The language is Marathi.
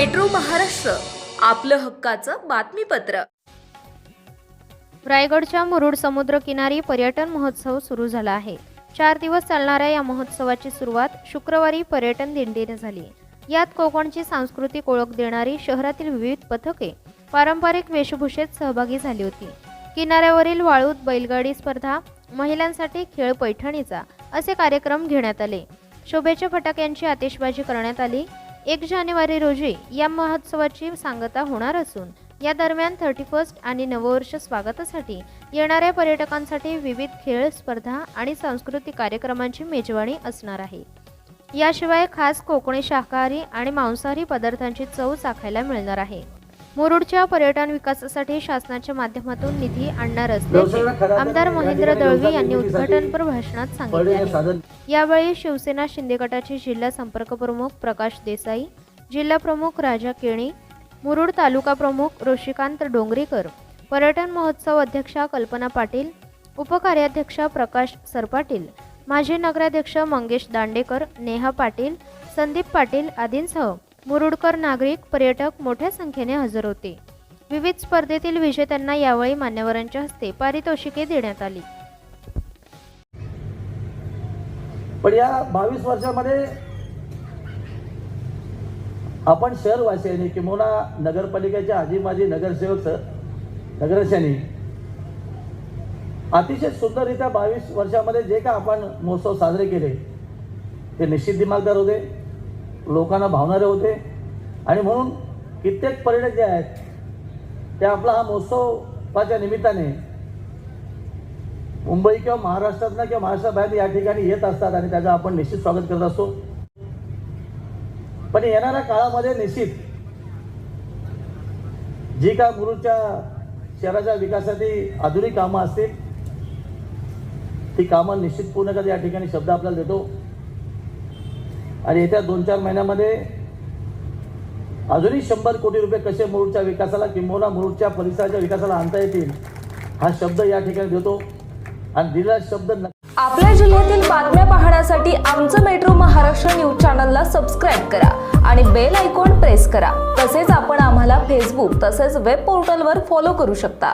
मेट्रो महाराष्ट्र आपलं हक्काचं बातमीपत्र. रायगडच्या मुरुड समुद्रकिनारी पर्यटन महोत्सव सुरू झाला आहे. चार दिवस चालणाऱ्या या महोत्सवाची सुरुवात शुक्रवारी पर्यटन दिंडीने झाली. यात कोकणची सांस्कृतिक ओळख देणारी शहरातील विविध पथके पारंपरिक वेशभूषेत सहभागी झाली होती. किनाऱ्यावरील वाळूत बैलगाडी स्पर्धा महिलांसाठी खेळ पैठणीचा असे कार्यक्रम घेण्यात आले. शोभेच्या फटाक्यांची आतिषबाजी करण्यात आली. एक जानेवारी रोजी या महोत्सवाची सांगता होणार असून या दरम्यान थर्टी फर्स्ट आणि नववर्ष स्वागतासाठी येणाऱ्या पर्यटकांसाठी विविध खेळ स्पर्धा आणि सांस्कृतिक कार्यक्रमांची मेजवानी असणार आहे. याशिवाय खास कोकणी शाकाहारी आणि मांसाहारी पदार्थांची चव चाखायला मिळणार आहे. मुरुडच्या पर्यटन विकासासाठी शासनाच्या माध्यमातून निधी आणणार असल्याचे आमदार महेंद्र दळवी यांनी उद्घाटनपर भाषणात सांगितले यावेळी शिवसेना शिंदे गटाचे जिल्हा संपर्क प्रमुख प्रकाश देसाई जिल्हा प्रमुख राजा केणी मुरुड तालुका प्रमुख ऋषिकांत डोंगरीकर पर्यटन महोत्सव अध्यक्षा कल्पना पाटील उपकार्याध्यक्षा प्रकाश सरपाटील माजी नगराध्यक्ष मंगेश दांडेकर नेहा पाटील संदीप पाटील आदींसह मुरुडकर नागरिक पर्यटक मोठ्या संख्येने हजर होते. विविध स्पर्धेतील विजेत्यांना यावेळी मान्यवरांच्या हस्ते पारितोषिके देण्यात आली. पण या बावीस वर्षामध्ये आपण शहरवासियांनी किंवा नगरपालिकेच्या आजी माजी नगरसेवक नगरसेनी अतिशय सुंदररित्या बावीस वर्षामध्ये जे का आपण महोत्सव साजरे केले ते निश्चित दिमागदार होते. लोकांना भावणारे होते आणि म्हणून कित्येक पर्यटक जे आहेत ते आपला हा महोत्सवाच्या निमित्ताने मुंबई किंवा महाराष्ट्रातनं किंवा महाराष्ट्राबाहेर या ठिकाणी येत असतात आणि त्याचं आपण निश्चित स्वागत करत असतो. पण येणाऱ्या काळामध्ये निश्चित जी काय मुरुडच्या शहराच्या विकासासाठी आधुनिक कामं असतील ती कामं निश्चित पूर्ण करत या ठिकाणी शब्द आपल्याला देतो. आणि येत्या दोन चार महिन्यामध्ये अजूनही शंभर कोटी रुपये कसे मुरुडच्या विकासाला किंबहुना मुरुडच्या परिसराच्या विकासाला आणता येतील हा शब्द या ठिकाणी देतो. आणि दिलेला शब्द आपल्या जिल्ह्यातील बातम्या पाहण्यासाठी आमचं मेट्रो महाराष्ट्र न्यूज चॅनलला सबस्क्राईब करा आणि बेल आयकॉन प्रेस करा. तसेच आपण आम्हाला फेसबुक तसेच वेब पोर्टलवर फॉलो करू शकता.